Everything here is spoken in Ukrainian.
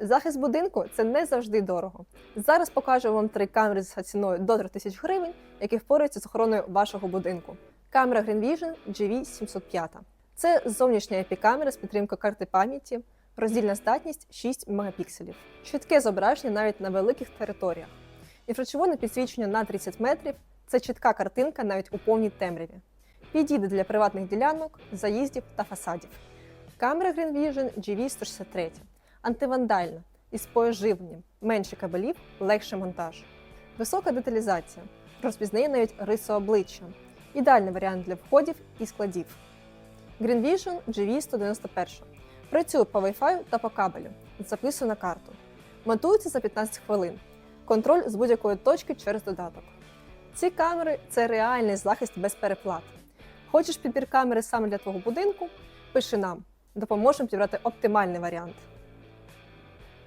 Захист будинку це не завжди дорого. Зараз покажу вам три камери за ціною до 3000 гривень, які впораються з охороною вашого будинку. Камера Green Vision GV705. Це зовнішня епікамера з підтримкою карти пам'яті, роздільна здатність 6 мегапікселів, чітке зображення навіть на великих територіях. Інфрачервоне підсвічення на 30 метрів це чітка картинка навіть у повній темряві. Підійде для приватних ділянок, заїздів та фасадів. Камера Green Vision GV163 антивандальна із поживленням, менше кабелів, легший монтаж. Висока деталізація, розпізнає навіть рису обличчя. Ідеальний варіант для входів і складів. Green Vision GV191 працює по Wi-Fi та по кабелю, записує на карту. Монтується за 15 хвилин. Контроль з будь-якої точки через додаток. Ці камери це реальний захист без переплат. Хочеш підбір камери саме для твого будинку? Пиши нам, допоможемо підібрати оптимальний варіант.